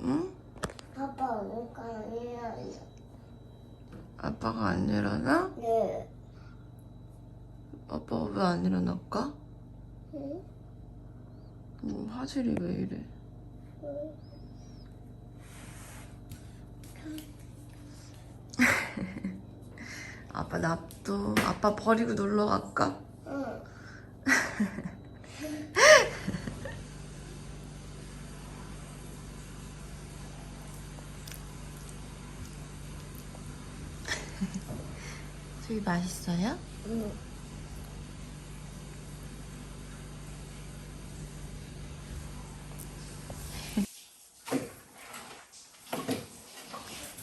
응? 아빠 오니까 아니야. 아빠가 안 일어나? 네. 아빠 왜안 일어날까? 응? 음, 화질이 왜 이래? 아빠 납도 아빠 버리고 놀러 갈까? 응. 저기 맛있어요? 응.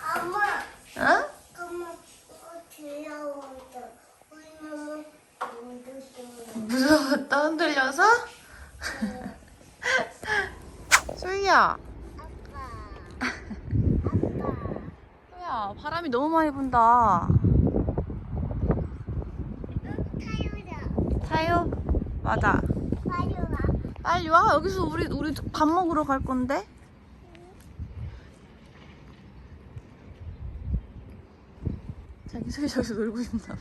엄마, 어? 엄마, 이거 귀여워져. 우리 엄마 무서워. 무서웠다 흔들려서? 소희야 아빠. 소희야 바람이 너무 많이 분다 타요다. 타요? 맞아 빨리 와. 빨리 와 여기서 우리 우리 밥 먹으러 갈 건데 자기 소희 저기서 놀고 있나 봐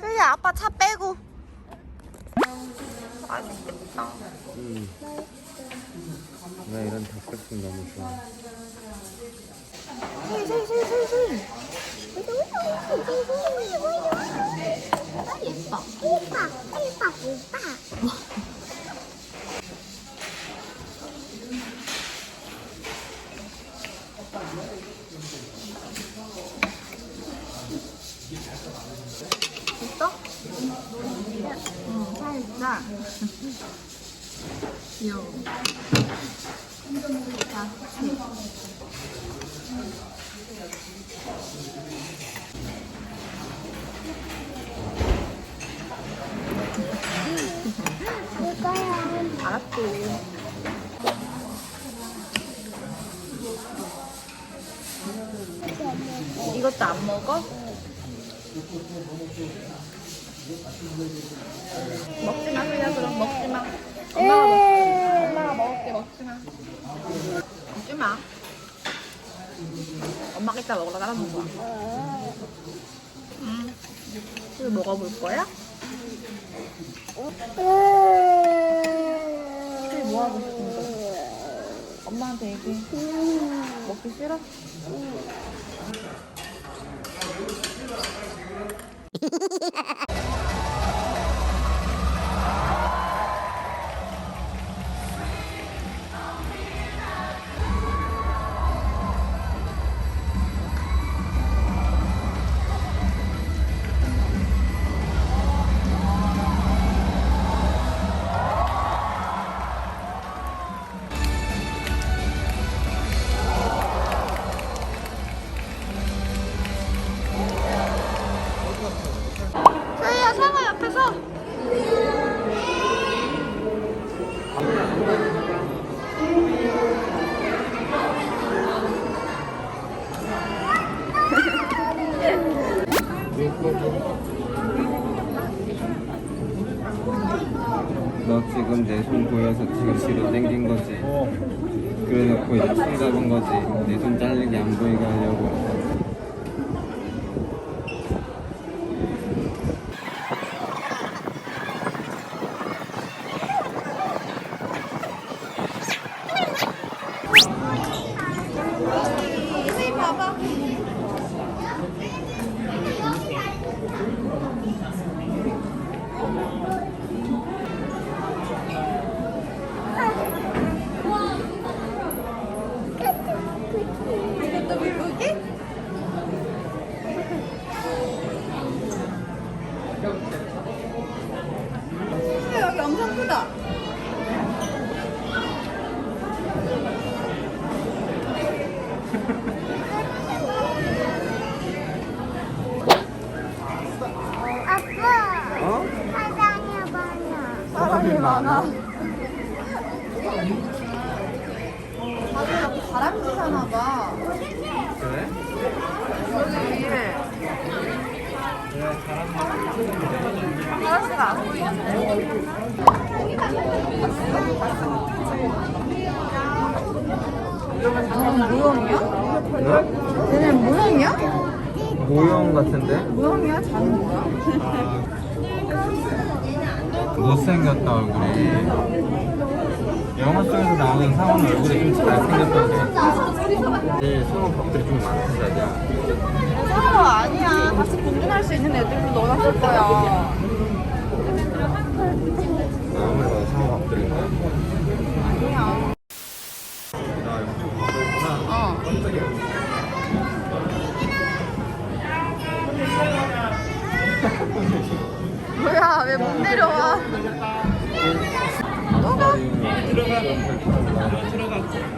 소희야 아빠 차 빼고 맛있겠다 음. 나 이런 닭백숙 너무 좋아. 소희 소희 예뻐 오빠, 오빠, 오빠. 있어? 응, 살짝. 귀여워. 자. 이것도 안 먹어? 먹지 마, 그냥 그럼 먹지 마. 엄마가 먹, 엄마가 먹을게, 먹지 마. 먹지 마. 엄마가 이따 먹으러 따라 먹어. 응. 이거 먹어볼 거야? 그게 뭐 하고 싶은 거? 엄마한테 얘기해. 먹기 싫어? 너 지금 내 손 보여서 지금 뒤로 당긴 거지. 그래놓고 이제 손 잡은 거지. 내 손 잘리게 안 보이게 하려고. 소희 봐봐 이것도 물고기? 다들 여기 다람쥐 사나 봐. 그래? 여기 위에. 다람쥐가 안 보이는데? 모형이야? 응? 쟤는 모형이야? 모형 같은데? 모형이야? 자는 거야? 못생겼다 얼굴이 영화 속에서 나오는 상원 얼굴이 좀 잘생겼던데 이제 상원 밥들이 좀 많던데 야 상어 아니야. 같이 공존할 수 있는 애들도 넣어놨을 거야. 뭐야, 왜못 내려와? 또 가? 아빠가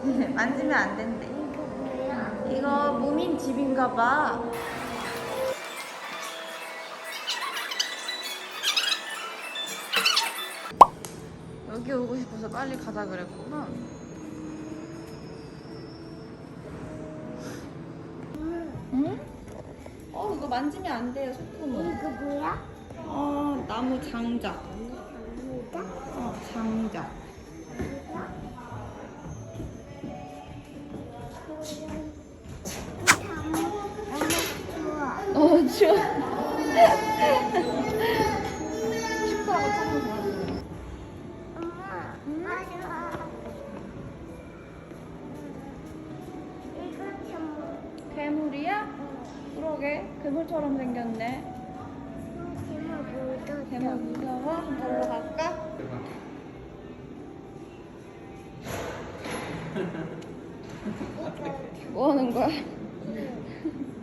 만지면 안 된대. 이거 무민 집인가 봐. 여기 오고 싶어서 빨리 가자 그랬구나. 응? 어, 이거 만지면 안 돼요, 소품은. 이거 뭐야? 어, 나무 장작. 이거? 어, 장작. 괴물처럼 생겼네. 괴물 무서워? 좀 보러 갈까? 뭐 하는 거야?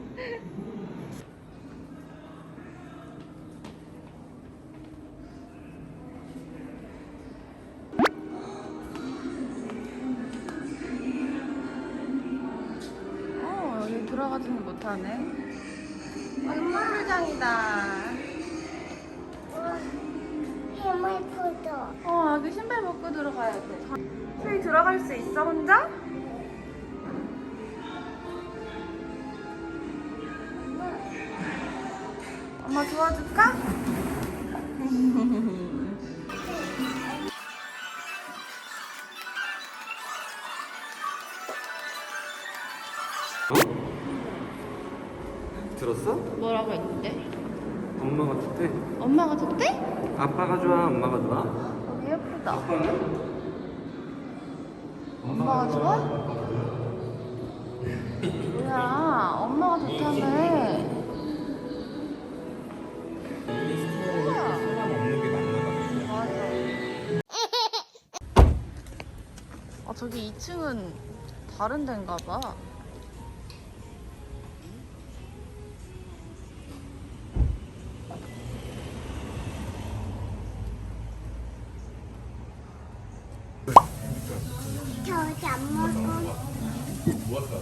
얼마장이다 우와, 해물 포도. 어, 여기 신발 벗고 들어가야 돼. 소희 들어갈 수 있어, 혼자? 엄마 도와줄까? 들었어? 뭐라고 했는데? 엄마가 좋대 엄마가 좋대? 아빠가 좋아 엄마가 좋아? 여기 예쁘다. 아빠는? 엄마가 좋아? 뭐야, 엄마가 좋다며. 사람 없는 게 맞나 봐 맞아. 아, 저기 2층은 다른 데인가 봐. 죽었어.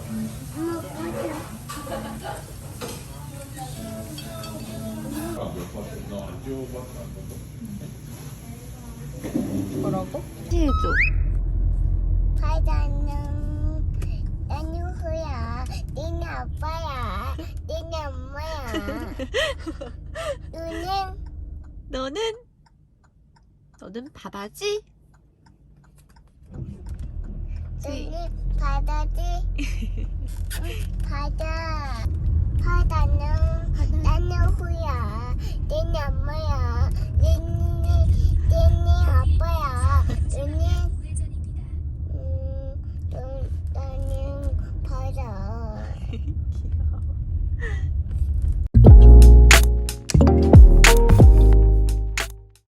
뭐라고? 해줘. 바다는 나는 후야. 니네 아빠야. 니네 엄마야. 너는? 너는? 너는 바바지? 눈은 바다지. 응, 바다.